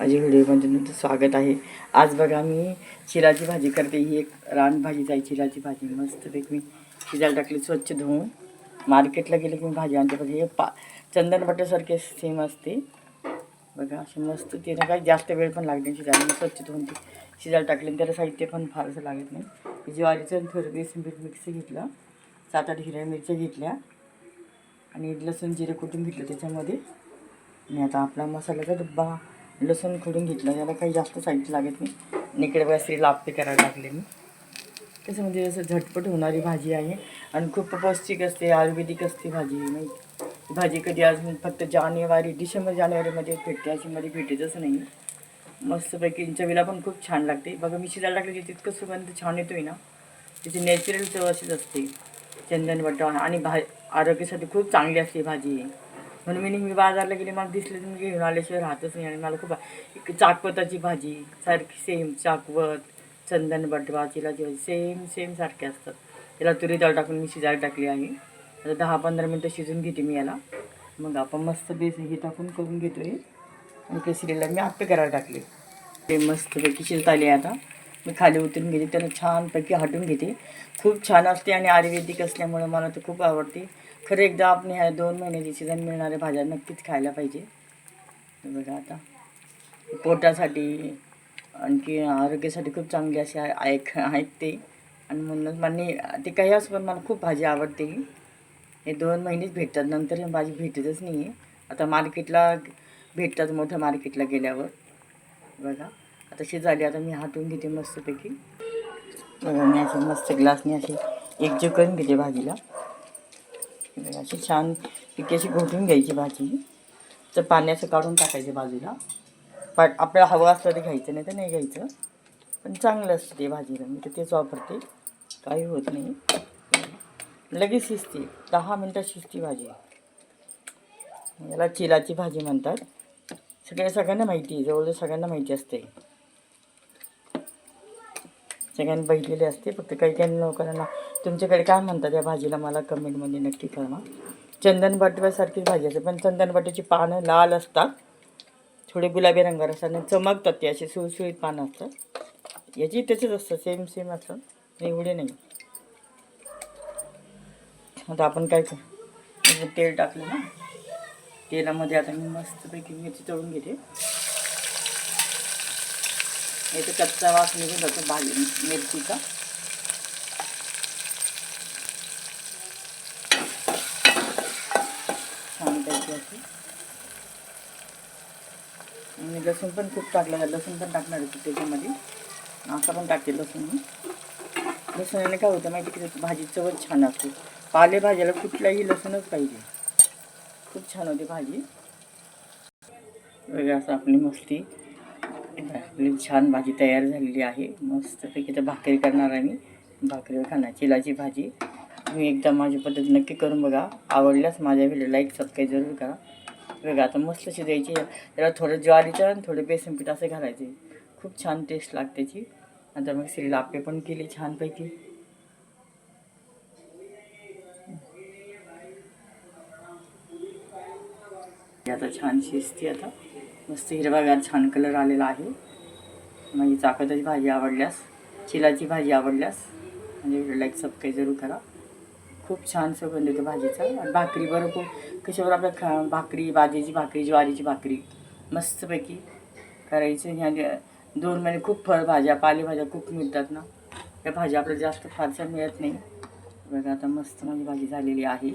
माझ्या व्हिडिओमध्ये तुमचं स्वागत आहे. आज बघा मी चिराची भाजी करते. ही एक रानभाजीच आहे चिराची भाजी. मस्तपैकी मी शिजायला टाकली स्वच्छ धुवून. मार्केटला गेले की मी भाजी आणते. बघा हे पा चंदन बटासारखे सेम असते. बघा असे मस्त तिला काही जास्त वेळ पण लागते शिजायला. मी स्वच्छ धुवून ती शिजायला टाकली आणि त्याला साहित्य पण फारसं लागत नाही. ज्वारीचं आणि थोडं बेसन पीठ मिक्स घेतलं. सात आठ हिरव्या मिरच्या घेतल्या. आणि लसूण जिरे कुटून घेतलं त्याच्यामध्ये. आणि आता आपला मसाल्याचा डब्बा. लसूण खोडून घेतला. याला काही जास्त साहित्य लागत नाही. आणि इकडे बघा लापते करायला लागले मी. कसं म्हणजे असं झटपट होणारी भाजी आहे. आणि खूप पौष्टिक असते आयुर्वेदिक असते भाजी. नाही भाजी कधी आज फक्त जानेवारी डिसेंबर जानेवारीमध्ये भेटते अशी मध्ये भेटेतच नाही. मस्तपैकी चवीला पण खूप छान लागते. बघा मी शिजायला टाकली की तितकं सुगंध छान येतोय ना. तिची नॅचरल चव अशीच असते. चंदन बटाण आणि भा आरोग्यासाठी खूप चांगली असते भाजी. आहे म्हणून मी नेहमी बाजारला गेले मला दिसले तर मी घेऊन आल्याशिवाय राहतच नाही. आणि मला खूप चाकवताची भाजी सारखी सेम चाकवत चंदन बटवा चिलाची भाजी सेम सेम सारखे असतात. त्याला तुरी डाळ टाकून मी शिजायला टाकली आहे. आता दहा पंधरा मिनटं शिजून घेते मी याला. मग आपण मस्त बेस हे टाकून करून घेतो आहे आणि केसरीला मी आप्पे करायला टाकले. ते मस्तपैकी शिजत आली आता. मी खाली उतरून घेते त्याला छानपैकी हटून घेते खूप छान असते आणि आयुर्वेदिक असल्यामुळं मला तर खूप आवडते. खरं एकदा आपण ह्या दोन महिन्याची सीझन मिळणाऱ्या भाज्या नक्कीच खायला पाहिजे. बघा आता. पोटासाठी आणखी आरोग्यासाठी खूप चांगली अशी ऐक ऐकते आणि म्हणूनच मला ते काही असं पण मला खूप भाजी आवडते. हे दोन महिनेच भेटतात. नंतर ही भाजी भेटतच नाही आहे आता मार्केटला भेटतात मोठ्या मार्केटला गेल्यावर. बघा. आता शिजाली आता मी हातून घेते मस्तपैकी. बघा मी असे मस्त ग्लासने असे एकजीव करून घेते भाजीला. अशी छान पिकी अशी घोटून घ्यायची भाजी. तर पाण्याचं काढून टाकायचं बाजूला. पा आपल्याला हवं असलं ते घ्यायचं नाही तर नाही घ्यायचं. पण चांगलं असतं ते भाजीला. मी तर तेच वापरते. काही होत नाही. लगेच शिजते. दहा मिनटात शिजती भाजी. याला चिलाची भाजी म्हणतात. सगळ्या सगळ्यांना माहिती आहे. जवळजवळ सगळ्यांना माहिती असते. सगळ्यांनी बघितलेली असते. फक्त काही काही लोकांना तुमच्याकडे काय म्हणतात या भाजीला मला कमेंटमध्ये नक्की कळवा. चंदन बटव्यासारखीच भाजी असते पण चंदन बटाची पानं लाल असतात. थोडे गुलाबी रंगावर असतात आणि चमकतात ते असे सुळसुळीत पानं असतात. याची त्याचंच असतं सेम सेम असतं. एवढे नाही. आता आपण काय करू म्हणजे तेल टाकलं ना. तेलामध्ये आता मी मस्तपैकी मिरची तळून घेते. याचा कच्चा वास निघून जातो भाजी मिरचीचा. छान अशी. आणि लसूण पण खूप टाकलं लसूण पण टाकणार होती त्याच्यामध्ये. असं पण टाकते लसूण मी. लसूणाने काय होतं माहिती की? भाजी चवच छान असते. पालेभाज्याला कुठलाही लसूणच पाहिजे. खूप छान होती भाजी. वगैरे असं आपली मस्ती. आपली छान भाजी तयार झालेली आहे. मस्तपैकी तर भाकरी करणार आहे मी. भाकरीवर खाणार चिलाची भाजी. तुम्ही एकदा माझी पद्धत नक्की करून बघा. आवडल्यास माझ्या व्हिडिओ लाईक सबस्क्राईब जरूर करा. बघा आता मस्त शिजायची त्याला थोडं ज्वारीचं आणि थोडं बेसन पीठ असं घालायचे. खूप छान टेस्ट लागते त्याची. नंतर मग श्री लापे पण केली छानपैकी. आता छान शिजते आता. मस्त हिरवागार छान कलर आलेला आहे. माझी चाकताची भाजी आवडल्यास चिलाची भाजी आवडल्यास म्हणजे लाईक सबस्क्राईब जरूर करा. खूप छान सुगंध येतो भाजीचा. आणि भाकरी बरोबर कशावर आपल्या खा भाकरी बाजरीची भाकरी ज्वारीची भाकरी मस्तपैकी करायची. आणि दोन महिने खूप फळभाज्या पालेभाज्या खूप मिळतात ना. त्या भाज्या आपल्याला जास्त फारशा मिळत नाही. बघा आता मस्त माझी भाजी झालेली आहे.